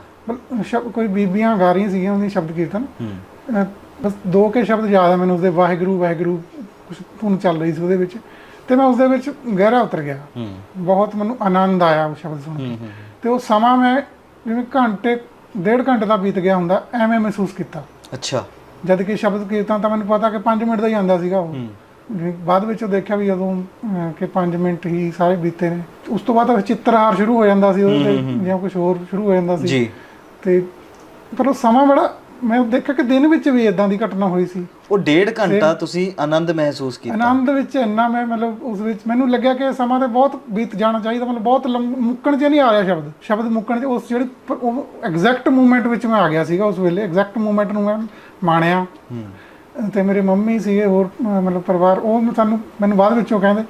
[SPEAKER 2] ਸ਼ਬ ਕੋਈ ਬੀਬੀਆਂ ਗਾ ਰਹੀਆਂ ਸੀਗੀਆਂ ਉਹਦੀ ਸ਼ਬਦ ਕੀਰਤਨ। ਅਹ ਬਸ ਦੋ ਕੇ ਸ਼ਬਦ ਯਾਦ ਆ ਮੈਨੂੰ ਉਸਦੇ ਵਾਹਿਗੁਰੂ ਵਾਹਿਗੁਰੂ ਕੁਝ ਧੁਨ ਚੱਲ ਰਹੀ ਸੀ ਉਹਦੇ ਵਿੱਚ। ਤੇ ਮੈਂ ਉਸਦੇ ਵਿੱਚ ਗਹਿਰਾ ਉਤਰ ਗਿਆ। ਬਹੁਤ ਮੈਨੂੰ ਆਨੰਦ ਆਇਆ ਉਹ ਸ਼ਬਦ ਸੁਣ ਕੇ। ਤੇ ਉਹ ਸਮਾਂ ਮੈਂ ਜਿਵੇਂ ਘੰਟੇ ਡੇਢ ਘੰਟੇ ਦਾ ਬੀਤ ਗਿਆ ਹੁੰਦਾ ਐਵੇਂ ਮਹਿਸੂਸ ਕੀਤਾ।
[SPEAKER 1] ਅੱਛਾ।
[SPEAKER 2] ਜਦ ਕਿ ਸ਼ਬਦ ਕੀਰਤਨ ਤਾਂ ਮੈਨੂੰ ਪਤਾ ਕਿ 5 ਮਿੰਟ ਦਾ ਹੀ ਆਂਦਾ ਸੀਗਾ ਉਹ। ਜਿਵੇਂ ਬਾਅਦ ਵਿੱਚ ਉਹ ਦੇਖਿਆ ਵੀ ਜਦੋਂ ਅਹ, ਕਿ 5 ਮਿੰਟ ਹੀ ਸਾਰੇ ਬੀਤੇ ਨੇ। ਉਸ ਤੋਂ ਬਾਅਦ ਚਿੱਤਰਹਾਰ ਸ਼ੁਰੂ ਹੋ ਜਾਂਦਾ ਸੀ ਉਹਦੇ ਤੇ ਜਾਂ ਕੁਝ ਹੋਰ ਸ਼ੁਰੂ ਹੋ ਜਾਂਦਾ ਸੀ।
[SPEAKER 1] ਜੀ।
[SPEAKER 2] ਤੇ ਪਰ ਉਹ ਸਮਾਂ ਬੜਾ ਮੈਂ ਦੇਖਿਆ ਕਿ ਦਿਨ ਵਿੱਚ ਵੀ ਇਦਾਂ ਦੀ ਘਟਨਾ ਹੋਈ ਸੀ।
[SPEAKER 1] ਉਹ ਡੇਢ ਘੰਟਾ ਤੁਸੀਂ ਆਨੰਦ ਮਹਿਸੂਸ ਕੀਤਾ?
[SPEAKER 2] ਆਨੰਦ ਵਿੱਚ ਇੰਨਾ ਮੈਂ ਮਤਲਬ ਉਸ ਵਿੱਚ ਮੈਨੂੰ ਲੱਗਿਆ ਕਿ ਸਮਾਂ ਤੇ ਬਹੁਤ ਬੀਤ ਜਾਣਾ ਚਾਹੀਦਾ ਮਤਲਬ ਬਹੁਤ ਮੁੱਕਣ 'ਚ ਨਹੀਂ ਆ ਰਿਹਾ ਸ਼ਬਦ। ਸ਼ਬਦ ਮੁੱਕਣ 'ਚ ਉਸ ਜਿਹੜੀ ਐਗਜ਼ੈਕਟ ਮੂਵਮੈਂਟ ਵਿੱਚ ਮੈਂ ਆ ਗਿਆ ਸੀਗਾ ਉਸ ਵੇਲੇ ਐਗਜ਼ੈਕਟ ਮੂਵਮੈਂਟ ਨੂੰ ਮੈਂ ਮਾਣਿਆ।
[SPEAKER 1] ਹੂੰ।
[SPEAKER 2] ਤੇ ਮੇਰੇ ਮੰਮੀ ਸੀਗੇ ਹੋਰ ਮਤਲਬ ਪਰਿਵਾਰ ਉਹ ਸਾਨੂੰ ਮੈਨੂੰ ਬਾਅਦ ਵਿੱਚੋਂ ਕਹਿੰਦੇ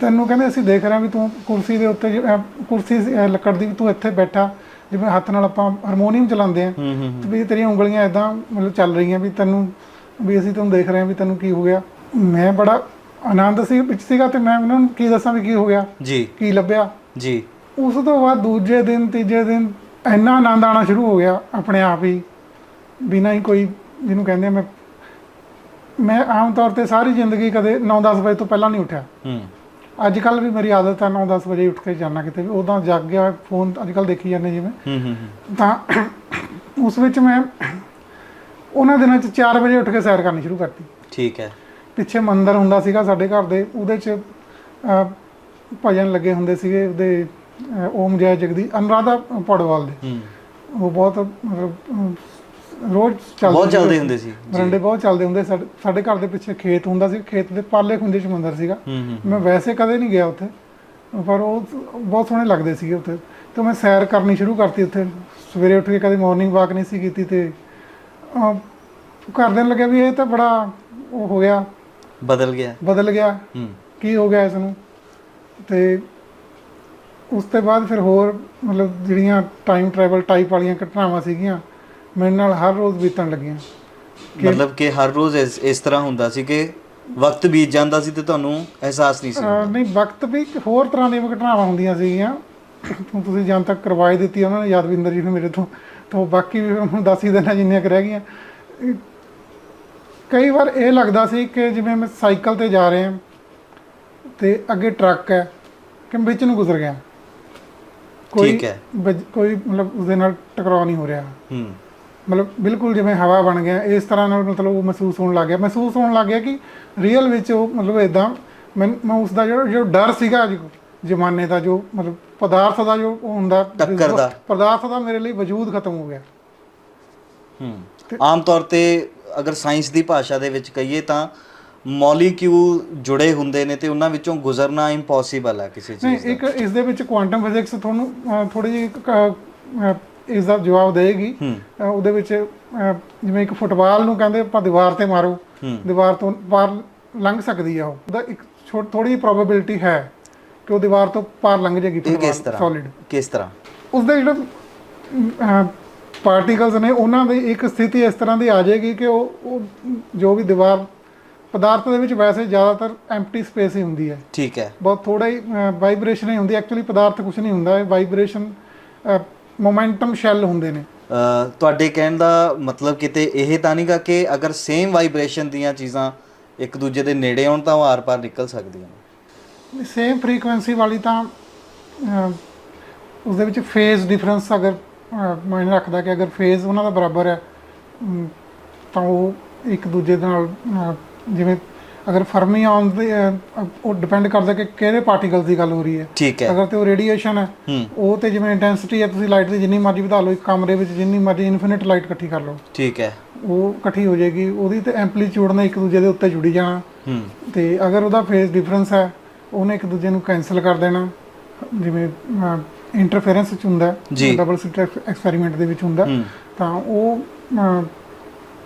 [SPEAKER 2] ਤੈਨੂੰ ਕਹਿੰਦੇ ਅਸੀਂ ਦੇਖ ਰਹੇ ਹਾਂ ਵੀ ਤੂੰ ਕੁਰਸੀ ਦੇ ਉੱਤੇ ਕੁਰਸੀ ਲੱਕੜ ਦੀ ਤੂੰ ਇੱਥੇ ਬੈਠਾ। ਜਿਵੇਂ ਹੱਥ ਨਾਲ ਆਪਾਂ ਹਾਰਮੋਨੀਅਮ ਚਲਾਉਂਦੇ ਆ ਤੇ ਵੀ ਤੇਰੀਆਂ ਉਂਗਲੀਆਂ ਇਦਾਂ ਮਤਲਬ ਚੱਲ ਰਹੀਆਂ ਵੀ ਤੈਨੂੰ ਵੀ ਅਸੀਂ ਤੈਨੂੰ ਦੇਖ ਰਹੇ ਹਾਂ ਵੀ ਤੈਨੂੰ ਕੀ ਹੋ ਗਿਆ। ਮੈਂ ਬੜਾ ਆਨੰਦ ਸੀ ਵਿੱਚ ਸੀਗਾ ਤੇ ਮੈਂ ਉਹਨਾਂ ਨੂੰ ਕੀ ਦੱਸਾਂ ਵੀ ਕੀ ਹੋ ਗਿਆ
[SPEAKER 1] ਜੀ।
[SPEAKER 2] ਕੀ ਲੱਭਿਆ।
[SPEAKER 1] ਜੀ।
[SPEAKER 2] ਉਸ ਤੋਂ ਬਾਅਦ ਦੂਜੇ ਦਿਨ ਤੀਜੇ ਦਿਨ ਇੰਨਾ ਆਨੰਦ ਆਣਾ ਸ਼ੁਰੂ ਹੋ ਗਿਆ ਆਪਣੇ ਆਪ ਹੀ ਬਿਨਾਂ ਹੀ ਕੋਈ ਜਿਹਨੂੰ ਕਹਿੰਦੇ ਆ ਮੈਂ ਮੈਂ ਆਮ ਤੌਰ ਤੇ ਸਾਰੀ ਜ਼ਿੰਦਗੀ ਕਦੇ 9-10 ਵਜੇ ਤੋਂ ਪਹਿਲਾਂ ਨਹੀਂ ਉੱਠਿਆ।
[SPEAKER 1] ਹੂੰ।
[SPEAKER 2] ਅੱਜ ਕੱਲ ਵੀ ਮੇਰੀ ਆਦਤ ਹੈ 9-10 ਵਜੇ ਉੱਠ ਕੇ ਜਾਣਾ ਕਿਤੇ ਵੀ ਉਦਾਂ ਜਾਗ ਗਿਆ ਫੋਨ ਅੱਜ ਕੱਲ ਦੇਖੀ ਜਾਂਦੇ ਜਿਵੇਂ।
[SPEAKER 1] ਹੂੰ ਹੂੰ
[SPEAKER 2] ਤਾਂ ਉਸ ਵਿੱਚ ਮੈਂ ਉਹਨਾਂ ਦਿਨਾਂ 'ਚ 4 ਵਜੇ ਉੱਠ ਕੇ ਸੈਰ ਕਰਨੀ ਸ਼ੁਰੂ ਕਰਤੀ।
[SPEAKER 1] ਠੀਕ ਹੈ।
[SPEAKER 2] ਪਿੱਛੇ ਮੰਦਿਰ ਹੁੰਦਾ ਸੀਗਾ ਸਾਡੇ ਘਰ ਦੇ ਉਹਦੇ 'ਚ ਭਜਨ ਲੱਗੇ ਹੁੰਦੇ ਸੀਗੇ ਉਹਦੇ ਓਮ ਜੈ ਜਗਦੀ ਅਨੁਰਾਧਾ ਪੌੜਵਾਲ ਦੇ।
[SPEAKER 1] ਹੂੰ।
[SPEAKER 2] ਉਹ ਬਹੁਤ ਮਤਲਬ ਰੋਜ਼ ਚੱਲਦੇ
[SPEAKER 1] ਬਹੁਤ। ਚੱਲਦੇ ਹੁੰਦੇ ਸੀ
[SPEAKER 2] ਬਰੰਡੇ ਬਹੁਤ ਚੱਲਦੇ ਹੁੰਦੇ ਸਾਡੇ ਸਾਡੇ ਘਰ ਦੇ ਪਿੱਛੇ ਖੇਤ ਹੁੰਦਾ ਸੀ। ਖੇਤ ਦੇ ਪਾਲੇ ਖੁੰਦੇ 'ਚ ਮੰਦਿਰ ਸੀਗਾ।
[SPEAKER 1] ਹੂੰ ਹੂੰ
[SPEAKER 2] ਮੈਂ ਵੈਸੇ ਕਦੇ ਨਹੀਂ ਗਿਆ ਉੱਥੇ। ਪਰ ਉਹ ਬਹੁਤ ਸੋਹਣੇ ਲੱਗਦੇ ਸੀਗੇ ਉੱਥੇ। ਤੇ ਮੈਂ ਸੈਰ ਕਰਨੀ ਸ਼ੁਰੂ ਕਰਤੀ ਉੱਥੇ। ਸਵੇਰੇ ਉੱਠ ਕੇ ਕਦੇ ਮਾਰਨਿੰਗ ਵਾਕ ਨਹੀਂ ਸੀ ਕੀਤੀ ਤੇ ਅਹ, ਘਰਦਿਆਂ ਨੂੰ ਲੱਗਿਆ ਵੀ ਇਹ ਤਾਂ ਬੜਾ ਉਹ ਹੋ ਗਿਆ।
[SPEAKER 1] ਬਦਲ ਗਿਆ।
[SPEAKER 2] ਬਦਲ ਗਿਆ।
[SPEAKER 1] ਹੂੰ।
[SPEAKER 2] ਕੀ ਹੋ ਗਿਆ ਇਸ ਨੂੰ ਤੇ ਉਸ ਤੋਂ ਬਾਅਦ ਫਿਰ ਹੋਰ ਮਤਲਬ ਜਿਹੜੀਆਂ ਟਾਈਮ ਟਰੈਵਲ ਟਾਈਪ ਵਾਲੀਆਂ ਘਟਨਾਵਾਂ ਸੀਗੀਆਂ ਮੇਰੇ ਨਾਲ ਹਰ ਰੋਜ਼ ਬੀਤਣ ਲੱਗੀਆਂ।
[SPEAKER 1] ਮਤਲਬ ਕਿ ਹਰ ਰੋਜ਼ ਇਸ ਇਸ ਤਰ੍ਹਾਂ ਹੁੰਦਾ ਸੀ ਕਿ ਵਕਤ ਬੀਤ ਜਾਂਦਾ ਸੀ ਤੇ ਤੁਹਾਨੂੰ ਅਹਿਸਾਸ ਨਹੀਂ ਸੀ
[SPEAKER 2] ਅਹ। ਨਹੀਂ ਵਕਤ ਵੀ ਇੱਕ ਹੋਰ ਤਰ੍ਹਾਂ ਦੀਆਂ ਘਟਨਾਵਾਂ ਹੁੰਦੀਆਂ ਸੀਗੀਆਂ। ਹੁਣ ਤੁਸੀਂ ਜਨ ਤੱਕ ਕਰਵਾਈ ਦਿੱਤੀ ਉਹਨਾਂ ਨੇ ਯਾਦਵਿੰਦਰ ਜੀ ਨੇ ਮੇਰੇ ਤੋਂ ਤਾਂ ਬਾਕੀ ਵੀ ਹੁਣ ਦੱਸ ਹੀ ਦੇਣਾ ਜਿੰਨੀਆਂ ਕੁ ਰਹਿ ਗਈਆਂ। ਇਹ ਕਈ ਵਾਰ ਇਹ ਲੱਗਦਾ ਸੀ ਕਿ ਜਿਵੇਂ ਮੈਂ ਸਾਈਕਲ ਤੇ ਜਾ ਰਿਹਾ ਤੇ ਅੱਗੇ ਟਰੱਕ ਹੈ ਕਿ ਮੈਂ ਵਿੱਚ ਨੂੰ ਗੁਜ਼ਰ ਗਿਆ। ਕੋਈ
[SPEAKER 1] ਠੀਕ ਹੈ।
[SPEAKER 2] ਵੱਜ- ਕੋਈ ਮਤਲਬ ਉਸਦੇ ਨਾਲ ਟਕਰਾਅ ਨਹੀਂ ਹੋ ਰਿਹਾ।
[SPEAKER 1] ਹੂੰ।
[SPEAKER 2] ਮਤਲਬ ਬਿਲਕੁਲ ਜਿਵੇਂ ਹਵਾ ਬਣ ਗਿਆ ਇਸ ਤਰ੍ਹਾਂ ਨਾਲ ਮਤਲਬ ਉਹ ਮਹਿਸੂਸ ਹੋਣ ਲੱਗ ਗਿਆ। ਮਹਿਸੂਸ ਹੋਣ ਲੱਗ ਗਿਆ ਕਿ ਰੀਅਲ ਵਿੱਚ ਉਹ ਮਤਲਬ ਇਦਾਂ ਮੈਂ ਮੈਂ ਉਸ ਦਾ ਜਿਹੜਾ ਜੋ ਡਰ ਸੀਗਾ ਜ਼ਮਾਨੇ ਦਾ ਜੋ ਮਤਲਬ ਪਦਾਰਥ ਦਾ ਜੋ ਹੁੰਦਾ
[SPEAKER 1] ਟੱਕਰ ਦਾ।
[SPEAKER 2] ਪਦਾਰਥ ਦਾ ਮੇਰੇ ਲਈ ਵਜੂਦ ਖਤਮ ਹੋ ਗਿਆ।
[SPEAKER 1] ਹੂੰ। ਆਮ ਤੌਰ ਤੇ ਅਗਰ ਸਾਇੰਸ ਦੀ ਭਾਸ਼ਾ ਦੇ ਵਿੱਚ ਕਹੀਏ ਤਾਂ ਮੋਲੀਕਿਊਲ ਜੁੜੇ ਹੁੰਦੇ ਨੇ ਤੇ ਉਹਨਾਂ ਵਿੱਚੋਂ ਗੁਜ਼ਰਨਾ ਇੰਪੋਸੀਬਲ ਹੈ ਕਿਸੇ
[SPEAKER 2] ਨਹੀਂ
[SPEAKER 1] ਚੀਜ਼ ਦਾ।
[SPEAKER 2] ਇੱਕ ਇਸ ਦੇ ਵਿੱਚ ਕੁਆਂਟਮ ਫਿਜ਼ਿਕਸ ਤੁਹਾਨੂੰ ਥੋੜੀ ਜਿਹੀ ਇਸ ਦਾ ਜਵਾਬ ਦੇਗੀ। ਉਹਦੇ ਵਿੱਚ ਜਿਵੇਂ ਇੱਕ ਫੁੱਟਬਾਲ ਨੂੰ ਕਹਿੰਦੇ ਆਪਾਂ ਦੀਵਾਰ ਤੇ ਮਾਰੋ। ਦੀਵਾਰ ਤੋਂ ਪਾਰ ਲੰਘ ਸਕਦੀ ਆ ਉਹ। ਉਹਦਾ ਇੱਕ ਥੋੜੀ ਪ੍ਰੋਬੇਬਿਲਿਟੀ ਹੈ ਕਿ ਉਹ ਦੀਵਾਰ ਤੋਂ ਪਾਰ ਲੰਘ ਜਾਏਗੀ ਸੋਲਿਡ
[SPEAKER 1] ਕਿਸ ਤਰ੍ਹਾਂ?
[SPEAKER 2] ਉਸ ਦੇ ਜਿਹੜਾ ਪਾਰਟੀਕਲਸ ਨੇ ਉਹਨਾਂ ਦੀ ਇੱਕ ਸਥਿਤੀ ਇਸ ਤਰ੍ਹਾਂ ਦੀ ਆ ਜਾਏਗੀ ਕਿ ਉਹ ਜੋ ਵੀ ਦੀਵਾਰ ਪਦਾਰਥ ਦੇ ਵਿੱਚ ਵੈਸੇ ਜ਼ਿਆਦਾਤਰ ਐਮਪਟੀ ਸਪੇਸ ਹੀ ਹੁੰਦੀ ਹੈ।
[SPEAKER 1] ਠੀਕ ਹੈ।
[SPEAKER 2] ਬਹੁਤ ਥੋੜਾ ਹੀ ਵਾਈਬ੍ਰੇਸ਼ਨ ਹੀ ਹੁੰਦੀ ਐਕਚੁਅਲੀ ਪਦਾਰਥ ਕੁਝ ਨਹੀਂ ਹੁੰਦਾ। ਵਾਈਬ੍ਰੇਸ਼ਨ ਮੋਮੈਂਟਮ ਸ਼ੈਲ ਹੁੰਦੇ ਨੇ।
[SPEAKER 1] ਤੁਹਾਡੇ ਕਹਿਣ ਦਾ ਮਤਲਬ ਕਿਤੇ ਇਹ ਤਾਂ ਨਹੀਂਗਾ ਕਿ ਅਗਰ ਸੇਮ ਵਾਈਬ੍ਰੇਸ਼ਨ ਦੀਆਂ ਚੀਜ਼ਾਂ ਇੱਕ ਦੂਜੇ ਦੇ ਨੇੜੇ ਆਉਣ ਤਾਂ ਉਹ ਆਰ-ਪਾਰ ਨਿਕਲ ਸਕਦੀਆਂ ਨੇ।
[SPEAKER 2] ਸੇਮ ਫ੍ਰੀਕੁਐਂਸੀ ਵਾਲੀ ਤਾਂ ਉਸ ਦੇ ਵਿੱਚ ਫੇਜ਼ ਡਿਫਰੈਂਸ ਅਗਰ ਮਾਇਨੇ ਰੱਖਦਾ ਕਿ ਅਗਰ ਫੇਜ਼ ਉਹਨਾਂ ਦਾ ਬਰਾਬਰ ਹੈ ਤਾਂ ਉਹ ਇੱਕ ਦੂਜੇ ਨਾਲ ਜਿਵੇਂ ਅਗਰ ਫਰਮੀ ਆਨ ਦੇ ਅਹ, ਉਹ ਡਿਪੈਂਡ ਕਰਦਾ ਕਿ ਕਿਹੜੇ ਪਾਰਟੀਕਲਸ ਦੀ ਗੱਲ ਹੋ ਰਹੀ ਹੈ।
[SPEAKER 1] ਠੀਕ ਹੈ।
[SPEAKER 2] ਅਗਰ ਤੇ ਉਹ ਰੇਡੀਏਸ਼ਨ ਹੈ ਉਹ ਤੇ ਜਿਵੇਂ ਇੰਟੈਂਸਿਟੀ ਹੈ ਤੁਸੀਂ ਲਾਈਟ ਦੀ ਜਿੰਨੀ ਮਰਜ਼ੀ ਵਧਾ ਲਓ ਇੱਕ ਕਮਰੇ ਵਿੱਚ ਜਿੰਨੀ ਮਰਜ਼ੀ ਇਨਫਿਨਿਟ ਲਾਈਟ ਇਕੱਠੀ ਕਰ ਲਓ।
[SPEAKER 1] ਠੀਕ ਹੈ।
[SPEAKER 2] ਉਹ ਇਕੱਠੀ ਹੋ ਜਾਏਗੀ ਉਹਦੀ ਤੇ ਐਂਪਲੀਟਿਊਡ ਨੇ ਇੱਕ ਦੂਜੇ ਦੇ ਉੱਤੇ ਜੁੜੀ ਜਾਣਾ।
[SPEAKER 1] ਹੂੰ।
[SPEAKER 2] ਤੇ ਅਗਰ ਉਹਦਾ ਫੇਸ ਡਿਫਰੈਂਸ ਹੈ ਉਹਨੇ ਇੱਕ ਦੂਜੇ ਨੂੰ ਕੈਨਸਲ ਕਰ ਦੇਣਾ। ਜਿਵੇਂ ਇੰਟਰਫੇਰੈਂਸ ਚ ਹੁੰਦਾ
[SPEAKER 1] ਜੀ।
[SPEAKER 2] ਡਬਲ ਸਿਟ ਐਕਸਪੈਰੀਮੈਂਟ ਦੇ ਵਿੱਚ ਹੁੰਦਾ ਤਾਂ ਉਹ ਅਹ,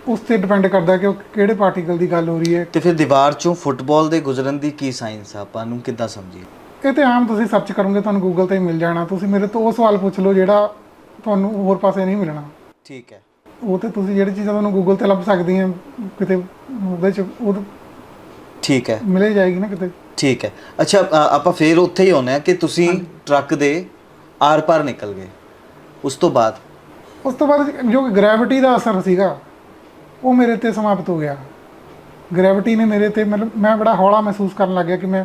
[SPEAKER 2] ਉਸ ਤੇ ਡਿਪੈਂਡ ਕਰਦਾ ਕਿ ਉਹ ਕਿਹੜੇ ਪਾਰਟੀਕਲ ਦੀ ਗੱਲ ਹੋ ਰਹੀ ਹੈ।
[SPEAKER 1] ਤੇ ਫਿਰ ਦੀਵਾਰ ਚੋਂ ਫੁੱਟਬਾਲ ਦੇ ਗੁਜ਼ਰਨ ਦੀ ਕੀ ਸਾਇੰਸ ਆ? ਆਪਾਂ ਨੂੰ ਕਿੱਦਾਂ ਸਮਝੀਏ?
[SPEAKER 2] ਇਹ ਤੇ ਆਮ ਤੁਸੀਂ ਸਰਚ ਕਰੋਗੇ ਤੁਹਾਨੂੰ ਗੂਗਲ ਤੇ ਹੀ ਮਿਲ ਜਾਣਾ। ਤੁਸੀਂ ਮੇਰੇ ਤੋਂ ਉਹ ਸਵਾਲ ਪੁੱਛ ਲਓ ਜਿਹੜਾ ਤੁਹਾਨੂੰ ਹੋਰ ਪਾਸੇ ਨਹੀਂ ਮਿਲਣਾ।
[SPEAKER 1] ਠੀਕ ਹੈ।
[SPEAKER 2] ਉਹ ਤੇ ਤੁਸੀਂ ਜਿਹੜੀ ਚੀਜ਼ਾਂ ਤੁਹਾਨੂੰ ਗੂਗਲ ਤੇ ਲੱਭ ਸਕਦੀਆਂ ਕਿਤੇ ਉਹਦੇ ਚ ਉਹ
[SPEAKER 1] ਠੀਕ ਹੈ।
[SPEAKER 2] ਮਿਲੇ ਜਾਏਗੀ ਨਾ ਕਿਤੇ।
[SPEAKER 1] ਠੀਕ ਹੈ। ਅੱਛਾ ਅ, ਆਪਾਂ ਫੇਰ ਉੱਥੇ ਹੀ ਆਉਨੇ ਆ ਕਿ ਤੁਸੀਂ ਟਰੱਕ ਦੇ ਆਰ-ਪਾਰ ਨਿਕਲ ਗਏ। ਉਸ ਤੋਂ ਬਾਅਦ?
[SPEAKER 2] ਉਸ ਤੋਂ ਬਾਅਦ ਜੋ ਗ੍ਰੈਵਿਟੀ ਦਾ ਅਸਰ ਸੀਗਾ ਉਹ ਮੇਰੇ ਤੇ ਸਮਾਪਤ ਹੋ ਗਿਆ। ਗ੍ਰੈਵਿਟੀ ਨੇ ਮੇਰੇ ਤੇ ਮਤਲਬ ਮੈਂ ਬੜਾ ਹੌਲਾ ਮਹਿਸੂਸ ਕਰਨ ਲੱਗ ਗਿਆ ਕਿ ਮੈਂ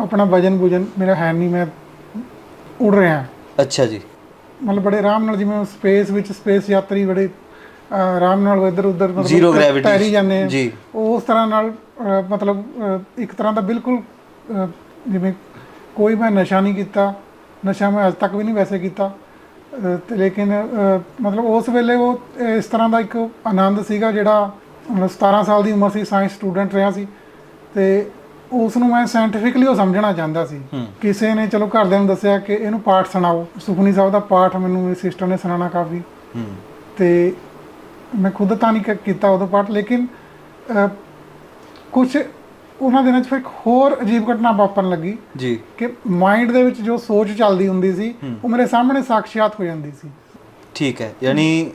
[SPEAKER 2] ਆਪਣਾ ਵਜਨ ਬੁਜਨ ਮੇਰਾ ਹੈ ਨਹੀਂ ਮੈਂ ਉੜ ਰਿਹਾ।
[SPEAKER 1] ਅੱਛਾ ਜੀ।
[SPEAKER 2] ਮਤਲਬ ਬੜੇ ਆਰਾਮ ਨਾਲ ਜਿਵੇਂ ਸਪੇਸ ਵਿੱਚ ਸਪੇਸ ਯਾਤਰੀ ਬੜੇ ਆਰਾਮ ਨਾਲ ਇੱਧਰ ਉੱਧਰ ਮਤਲਬ
[SPEAKER 1] Zero gravity
[SPEAKER 2] ਤੈਰੀ ਜਾਂਦੇ ਆ।
[SPEAKER 1] ਜੀ।
[SPEAKER 2] ਉਸ ਤਰ੍ਹਾਂ ਨਾਲ ਮਤਲਬ ਇੱਕ ਤਰ੍ਹਾਂ ਦਾ ਬਿਲਕੁਲ ਜਿਵੇਂ ਕੋਈ ਮੈਂ ਨਸ਼ਾ ਨਹੀਂ ਕੀਤਾ ਨਸ਼ਾ ਮੈਂ ਅੱਜ ਤੱਕ ਵੀ ਨਹੀਂ ਵੈਸੇ ਕੀਤਾ। ਤੇ ਲੇਕਿਨ ਮਤਲਬ ਉਸ ਵੇਲੇ ਉਹ ਇਸ ਤਰ੍ਹਾਂ ਦਾ ਇੱਕ ਆਨੰਦ ਸੀਗਾ ਜਿਹੜਾ ਮਤਲਬ 17 ਸਾਲ ਦੀ ਉਮਰ ਸੀ ਸਾਇੰਸ ਸਟੂਡੈਂਟ ਰਿਹਾ ਸੀ। ਤੇ ਉਸ ਨੂੰ ਮੈਂ ਸਾਇੰਟੀਫਿਕਲੀ ਉਹ ਸਮਝਣਾ ਚਾਹੁੰਦਾ ਸੀ। ਕਿਸੇ ਨੇ ਚਲੋ ਘਰਦਿਆਂ ਨੂੰ ਦੱਸਿਆ ਕਿ ਇਹਨੂੰ ਪਾਠ ਸੁਣਾਓ। ਸੁਖਨੀ ਸਾਹਿਬ ਦਾ ਪਾਠ ਮੈਨੂੰ ਮੇਰੀ ਸਿਸਟਰ ਨੇ ਸੁਣਾਉਣਾ ਕਾਫੀ। ਤੇ ਮੈਂ ਖੁਦ ਤਾਂ ਨਹੀਂ ਕੀਤਾ ਉਦੋਂ ਪਾਠ ਲੇਕਿਨ ਕੁਝ ਉਹਨਾਂ ਦਿਨਾਂ 'ਚ ਫਿਰ ਇੱਕ ਹੋਰ ਅਜੀਬ ਘਟਨਾ ਵਾਪਰਨ ਲੱਗੀ
[SPEAKER 1] ਜੀ।
[SPEAKER 2] ਕਿ ਮਾਈਂਡ ਦੇ ਵਿੱਚ ਜੋ ਸੋਚ ਚੱਲਦੀ ਹੁੰਦੀ ਸੀ ਉਹ ਮੇਰੇ ਸਾਹਮਣੇ ਸਾਖਸ਼ਾਤ ਹੋ ਜਾਂਦੀ ਸੀ।
[SPEAKER 1] ਠੀਕ ਹੈ ਯਾਨੀ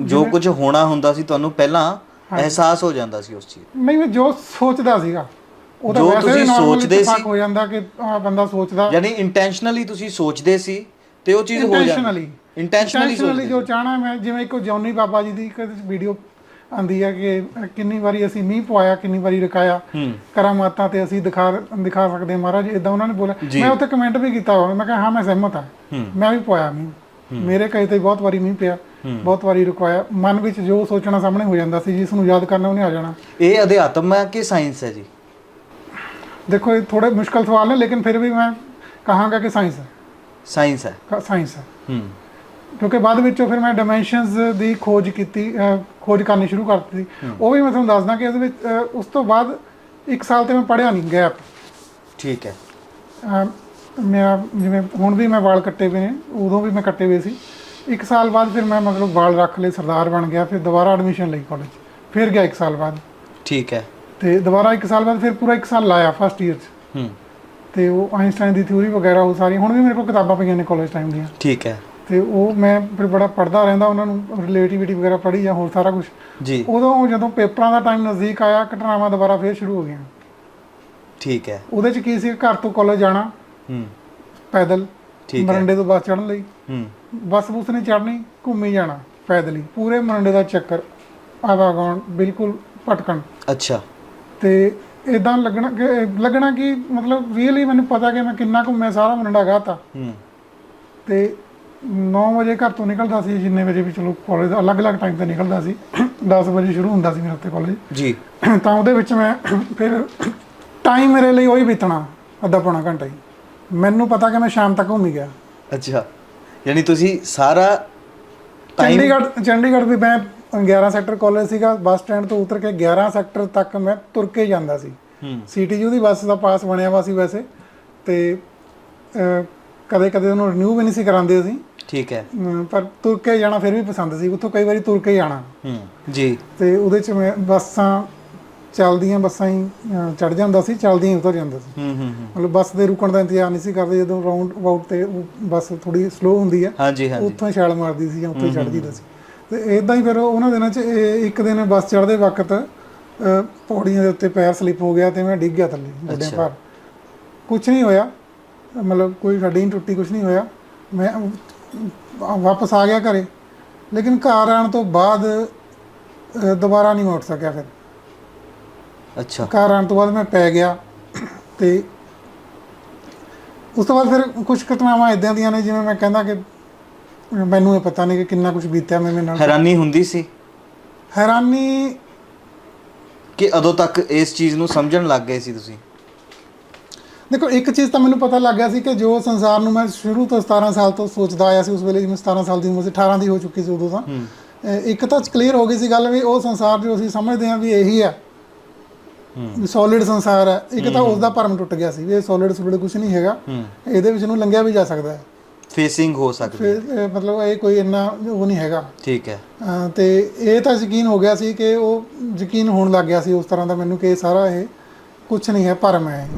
[SPEAKER 1] ਜੋ ਕੁਝ ਹੋਣਾ ਹੁੰਦਾ ਸੀ ਤੁਹਾਨੂੰ ਪਹਿਲਾਂ ਅਹਿਸਾਸ ਹੋ ਜਾਂਦਾ ਸੀ ਉਸ ਚੀਜ਼
[SPEAKER 2] ਨਹੀਂ ਮੈਂ ਜੋ ਸੋਚਦਾ ਸੀਗਾ ਉਹ ਤਾਂ ਵੈਸੇ ਹੀ
[SPEAKER 1] ਸੋਚਦੇ ਸੀ।
[SPEAKER 2] ਹੋ ਜਾਂਦਾ ਕਿ ਬੰਦਾ ਸੋਚਦਾ।
[SPEAKER 1] ਯਾਨੀ ਇੰਟੈਂਸ਼ਨਲੀ ਤੁਸੀਂ ਸੋਚਦੇ ਸੀ ਤੇ ਉਹ ਚੀਜ਼ ਹੋ ਜਾਂਦੀ।
[SPEAKER 2] ਇੰਟੈਂਸ਼ਨਲੀ
[SPEAKER 1] ਇੰਟੈਂਸ਼ਨਲੀ
[SPEAKER 2] ਜੋ ਚਾਹਣਾ ਮੈਂ ਜਿਵੇਂ ਇੱਕ ਜੌਨੀ ਬਾਬਾ ਜੀ ਦੀ ਇੱਕ ਵੀਡੀਓ ਆਂਦੀ ਹੈ ਕਿ ਕਿੰਨੀ ਵਾਰੀ ਅਸੀਂ ਮੀਂਹ ਪਵਾਇਆ ਕਿੰਨੀ ਵਾਰੀ ਰਕਾਇਆ। ਕਰਾਮਾਤਾਂ ਤੇ ਅਸੀਂ ਦਿਖਾ ਦਿਖਾ ਸਕਦੇ ਹਾਂ ਮਹਾਰਾਜ ਇਦਾਂ ਉਹਨਾਂ ਨੇ ਬੋਲਿਆ। ਮੈਂ ਉੱਥੇ ਕਮੈਂਟ ਵੀ ਕੀਤਾ ਹੋਇਆ ਮੈਂ ਕਿਹਾ ਹਾਂ ਮੈਂ ਸਹਿਮਤ ਹਾਂ।
[SPEAKER 1] ਹੂੰ।
[SPEAKER 2] ਮੈਂ ਵੀ ਪਵਾਇਆ ਮੀਂਹ। ਮੇਰੇ ਕਹੇ ਤੇ ਬਹੁਤ ਵਾਰੀ ਮੀਂਹ ਪਿਆ ਬਹੁਤ ਵਾਰੀ ਰੁਕਵਾਇਆ ਮਨ ਵਿੱਚ ਜੋ ਸੋਚਣਾ ਸਾਹਮਣੇ ਹੋ ਜਾਂਦਾ ਸੀ ਜਿਸ ਨੂੰ ਯਾਦ ਕਰਨਾ ਉਹਨੇ ਆ ਜਾਣਾ।
[SPEAKER 1] ਇਹ ਅਧਿਆਤਮ ਹੈ ਕਿ ਸਾਇੰਸ ਹੈ ਜੀ?
[SPEAKER 2] ਦੇਖੋ ਇਹ ਥੋੜੇ ਮੁਸ਼ਕਲ ਸਵਾਲ ਨੇ ਲੇਕਿਨ ਫਿਰ ਵੀ ਮੈਂ ਕਹਾਂਗਾ ਕਿ ਸਾਇੰਸ ਹੈ।
[SPEAKER 1] ਸਾਇੰਸ ਹੈ।
[SPEAKER 2] ਸਾਇੰਸ ਹੈ।
[SPEAKER 1] ਹੂੰ।
[SPEAKER 2] ਕਿਉਂਕਿ ਬਾਅਦ ਵਿੱਚੋਂ ਫਿਰ ਮੈਂ ਡਾਈਮੈਂਸ਼ਨਸ ਦੀ ਖੋਜ ਕੀਤੀ ਖੋਜ ਕਰਨੀ ਸ਼ੁਰੂ ਕਰ ਦਿੱਤੀ ਉਹ ਵੀ ਮੈਂ ਤੁਹਾਨੂੰ ਦੱਸਦਾ ਕਿ ਇਹਦੇ ਵਿੱਚ ਉਸ ਤੋਂ ਬਾਅਦ ਇੱਕ ਸਾਲ ਤੇ ਮੈਂ ਪੜਿਆ ਨਹੀਂ ਗੈਪ
[SPEAKER 1] ਠੀਕ ਹੈ।
[SPEAKER 2] ਮੇਰਾ ਜਿਵੇਂ ਹੁਣ ਵੀ ਮੈਂ ਵਾਲ ਕੱਟੇ ਪਏ ਨੇ ਉਦੋਂ ਵੀ ਮੈਂ ਕੱਟੇ ਹੋਏ ਸੀ। ਇੱਕ ਸਾਲ ਬਾਅਦ ਫਿਰ ਮੈਂ ਮਤਲਬ ਵਾਲ ਰੱਖ ਲਏ ਸਰਦਾਰ ਬਣ ਗਿਆ ਫਿਰ ਦੁਬਾਰਾ ਐਡਮਿਸ਼ਨ ਲਈ ਕਾਲਜ ਫਿਰ ਗਿਆ ਇੱਕ ਸਾਲ ਬਾਅਦ।
[SPEAKER 1] ਠੀਕ ਹੈ।
[SPEAKER 2] ਤੇ ਦੁਬਾਰਾ ਇੱਕ ਸਾਲ ਬਾਅਦ ਫਿਰ ਪੂਰਾ ਇੱਕ ਸਾਲ ਲਾਇਆ ਫਸਟ ਈਅਰ 'ਚ।
[SPEAKER 1] ਹੂੰ।
[SPEAKER 2] ਤੇ ਉਹ ਆਇਨਸਟਾਈਨ ਦੀ ਥਿਊਰੀ ਵਗੈਰਾ ਉਹ ਸਾਰੀ ਹੁਣ ਵੀ ਮੇਰੇ ਕੋਲ ਕਿਤਾਬਾਂ ਪਈਆਂ ਨੇ ਕਾਲਜ ਟਾਈਮ ਦੀਆਂ।
[SPEAKER 1] ਠੀਕ ਹੈ।
[SPEAKER 2] ਤੇ ਉਹ ਮੈਂ ਫਿਰ ਬੜਾ ਪੜਦਾ ਰਹਿੰਦਾ ਉਹਨਾਂ ਨੂੰ ਰਿਲੇਟਿਵਿਟੀ ਵਗੈਰਾ ਪੜ੍ਹੀ ਜਾਂ ਹੋਰ ਸਾਰਾ ਕੁਝ
[SPEAKER 1] ਜੀ।
[SPEAKER 2] ਉਦੋਂ ਜਦੋਂ ਪੇਪਰਾਂ ਦਾ ਟਾਈਮ ਨਜ਼ਦੀਕ ਆਇਆ ਘਟਨਾਵਾਂ ਦੁਬਾਰਾ ਫੇਰ ਸ਼ੁਰੂ ਹੋ ਗਈਆਂ।
[SPEAKER 1] ਠੀਕ ਹੈ।
[SPEAKER 2] ਉਹਦੇ ਚ ਕੀ ਸੀ ਘਰ ਤੋਂ ਕਾਲਜ ਜਾਣਾ
[SPEAKER 1] ਹੂੰ।
[SPEAKER 2] ਪੈਦਲ
[SPEAKER 1] ਠੀਕ ਹੈ।
[SPEAKER 2] ਮਰੰਡੇ ਤੋਂ ਬੱਸ ਚੜ੍ਹਨ ਲਈ।
[SPEAKER 1] ਹੂੰ।
[SPEAKER 2] ਬੱਸ ਬੁਸ ਨਹੀਂ ਚੜ੍ਹਨੀ ਘੁੰਮੀ ਜਾਣਾ ਪੈਦਲ ਹੀ। ਪੂਰੇ ਮਰੰਡੇ ਦਾ ਚੱਕਰ ਆਵਾਗਾਉਣ ਬਿਲਕੁਲ ਭਟਕਣ।
[SPEAKER 1] ਅੱਛਾ।
[SPEAKER 2] ਤੇ ਇਦਾਂ ਲੱਗਣਾ ਕਿ ਲੱਗਣਾ ਕਿ ਮਤਲਬ ਰੀਅਲੀ ਮੈਨੂੰ ਪਤਾ ਕਿ ਮੈਂ ਕਿੰਨਾ ਘੁੰਮਿਆ ਸਾਰਾ ਮਰੰਡਾ ਗਾਤਾ।
[SPEAKER 1] ਹੂੰ।
[SPEAKER 2] ਤੇ 9 ਵਜੇ ਘਰ ਤੋਂ ਨਿਕਲਦਾ ਸੀ ਜਿੰਨੇ ਵਜੇ ਵੀ ਚਲੋ ਕਾਲਜ ਅਲੱਗ-ਅਲੱਗ ਟਾਈਮ ਤੇ ਨਿਕਲਦਾ ਸੀ। 10 ਵਜੇ ਸ਼ੁਰੂ ਹੁੰਦਾ ਸੀ ਮੇਰਾ ਉੱਥੇ ਕਾਲਜ
[SPEAKER 1] ਜੀ।
[SPEAKER 2] ਤਾਂ ਉਹਦੇ ਵਿੱਚ ਮੈਂ ਫਿਰ ਟਾਈਮ ਮੇਰੇ ਲਈ ਉਹੀ ਬੀਤਣਾ ਅੱਧਾ ਪੌਣਾ ਘੰਟਾ ਹੀ। ਮੈਨੂੰ ਪਤਾ ਕਿ ਮੈਂ ਸ਼ਾਮ ਤੱਕ ਘੁੰਮੀ ਗਿਆ।
[SPEAKER 1] ਅੱਛਾ। ਯਾਨੀ ਤੁਸੀਂ ਸਾਰਾ ਟਾਈਮ
[SPEAKER 2] ਚੰਡੀਗੜ੍ਹ ਚੰਡੀਗੜ੍ਹ ਵੀ ਮੈਂ 11 ਸੈਕਟਰ ਕਾਲਜ ਸੀਗਾ ਬੱਸ ਸਟੈਂਡ ਤੋਂ ਉਤਰ ਕੇ 11 ਸੈਕਟਰ ਤੱਕ ਮੈਂ ਤੁਰ ਕੇ ਜਾਂਦਾ ਸੀ। ਸੀਟੀਯੂ ਦੀ ਬੱਸ ਦਾ ਪਾਸ ਬਣਿਆ ਵਾ ਸੀ ਵੈਸੇ। ਤੇ ਕਦੇ ਕਦੇ ਉਹਨੂੰ ਰਿਨਿਊ ਵੀ ਨਹੀਂ ਸੀ ਕਰਾਉਂਦੇ ਅਸੀਂ।
[SPEAKER 1] ਠੀਕ ਹੈ।
[SPEAKER 2] ਅਮ, ਪਰ ਤੁਰ ਕੇ ਜਾਣਾ ਫਿਰ ਵੀ ਪਸੰਦ ਸੀ। ਉੱਥੋਂ ਕਈ ਵਾਰੀ ਤੁਰ ਕੇ ਜਾਣਾ
[SPEAKER 1] ਹੂੰ ਜੀ।
[SPEAKER 2] ਤੇ ਉਹਦੇ ਚ ਮੈਂ ਬੱਸਾਂ ਚੱਲਦੀਆਂ ਬੱਸਾਂ ਹੀ ਚੜ ਜਾਂਦਾ ਸੀ ਚੱਲਦੀਆਂ ਹੀ ਉਤਰ ਜਾਂਦਾ ਸੀ।
[SPEAKER 1] ਹੂੰ ਹੂੰ ਹੂੰ।
[SPEAKER 2] ਮਤਲਬ ਬੱਸ ਦੇ ਰੁਕਣ ਦਾ ਇੰਤਜ਼ਾਰ ਨਹੀਂ ਸੀ ਕਰਦੇ। ਜਦੋਂ ਰਾਉਂਡ ਅਬਾਊਟ ਤੇ ਉਹ ਬੱਸ ਥੋੜੀ ਸਲੋ ਹੁੰਦੀ ਹੈ
[SPEAKER 1] ਹਾਂਜੀ ਹਾਂਜੀ।
[SPEAKER 2] ਉੱਥੋਂ ਹੀ ਛਾਲ ਮਾਰਦੀ ਸੀ ਜਾਂ ਉੱਥੋਂ ਹੀ ਚੜ ਜੀਦਾ ਸੀ। ਤੇ ਇਦਾਂ ਹੀ ਫਿਰ ਉਹਨਾਂ ਦਿਨਾਂ 'ਚ ਇਹ ਇੱਕ ਦਿਨ ਬੱਸ ਚੜ੍ਹਦੇ ਵਕਤ ਪੌੜੀਆਂ ਦੇ ਉੱਤੇ ਪੈਰ ਸਲਿਪ ਹੋ ਗਿਆ ਤੇ ਮੈਂ ਡਿੱਗ ਗਿਆ ਥੱਲੇ ਗੋਡਿਆਂ
[SPEAKER 1] ਅੱਛਾ।
[SPEAKER 2] ਭਾਰ ਕੁਝ ਨਹੀਂ ਹੋਇਆ। ਮਤਲਬ ਕੋਈ ਹੱਡੀ ਨਹੀਂ ਟੁੱਟੀ ਕੁਝ ਨਹੀਂ ਹੋਇਆ। ਮੈਂ ਵਾਪਸ ਆ ਗਿਆ ਘਰੇ। ਲੇਕਿਨ ਘਰ ਆਉਣ ਤੋਂ ਬਾਅਦ ਦੁਬਾਰਾ ਨਹੀਂ ਮੈਂ ਉੱਠ ਸਕਿਆ ਫਿਰ।
[SPEAKER 1] ਅੱਛਾ।
[SPEAKER 2] ਘਰ ਆਉਣ ਤੋਂ ਬਾਅਦ ਮੈਂ ਪੈ ਗਿਆ ਤੇ ਉਸ ਤੋਂ ਬਾਅਦ ਫਿਰ ਕੁਝ ਘਟਨਾਵਾਂ ਇਦਾਂ ਦੀਆਂ ਨੇ ਜਿਵੇਂ ਮੈਂ ਕਹਿੰਦਾ ਕਿ ਮੈਨੂੰ ਇਹ ਪਤਾ ਨਹੀਂ ਕਿ ਕਿੰਨਾ ਕੁਝ ਬੀਤਿਆ ਮੇਰੇ ਨਾਲ।
[SPEAKER 1] ਹੈਰਾਨੀ ਹੁੰਦੀ ਸੀ?
[SPEAKER 2] ਹੈਰਾਨੀ
[SPEAKER 1] ਕਿ ਉਦੋਂ ਤੱਕ ਇਸ ਚੀਜ਼ ਨੂੰ ਸਮਝਣ ਲੱਗ ਗਏ ਸੀ ਤੁਸੀਂ?
[SPEAKER 2] ਦੇਖੋ ਇੱਕ ਚੀਜ਼ ਤਾਂ ਮੈਨੂੰ ਪਤਾ ਲੱਗ ਗਿਆ ਸੀ ਕਿ ਜੋ ਸੰਸਾਰ ਨੂੰ ਮੈਂ ਸ਼ੁਰੂ ਤੋਂ 17 ਸਾਲ ਤੋਂ ਸੋਚਦਾ ਆਇਆ ਸੀ ਉਸ ਵੇਲੇ ਜਿਵੇਂ 17 ਸਾਲ ਦੀ ਉਮਰ ਸੀ 18 ਦੀ ਹੋ ਚੁੱਕੀ ਸੀ ਉਦੋਂ ਤਾਂ। ਇੱਕ ਤਾਂ ਕਲੀਅਰ ਹੋ ਗਈ ਸੀ ਗੱਲ ਵੀ ਉਹ ਸੰਸਾਰ ਜੋ ਅਸੀਂ ਸਮਝਦੇ ਹਾਂ ਵੀ ਇਹੀ ਹੈ। ਵੀ ਸੋਲਿਡ ਸੰਸਾਰ ਹੈ। ਇੱਕ ਤਾਂ ਉਸ ਦਾ ਭਰਮ ਟੁੱਟ ਗਿਆ ਸੀ ਵੀ ਇਹ ਸੋਲਿਡ ਸੋਲਿਡ ਕੁਝ ਨਹੀਂ ਹੈਗਾ। ਇਹਦੇ ਵਿੱਚ ਨੂੰ ਲੰਘਿਆ ਵੀ ਜਾ ਸਕਦਾ ਹੈ।
[SPEAKER 1] ਫੇਸਿੰਗ ਹੋ ਸਕਦੀ ਹੈ।
[SPEAKER 2] ਮਤਲਬ ਇਹ ਕੋਈ ਇੰਨਾ ਉਹ ਨਹੀਂ ਹੈਗਾ।
[SPEAKER 1] ਠੀਕ ਹੈ।
[SPEAKER 2] ਤੇ ਇਹ ਤਾਂ ਯਕੀਨ ਹੋ ਗਿਆ ਸੀ ਕਿ ਉਹ ਯਕੀਨ ਹੋਣ ਲੱਗ ਗਿਆ ਸੀ ਉਸ ਤਰ੍ਹਾਂ ਦਾ ਮੈਨੂੰ ਕਿ ਇਹ ਸਾਰਾ ਇਹ ਕੁਝ ਨਹੀਂ ਹੈ ਭਰਮ ਹੈ।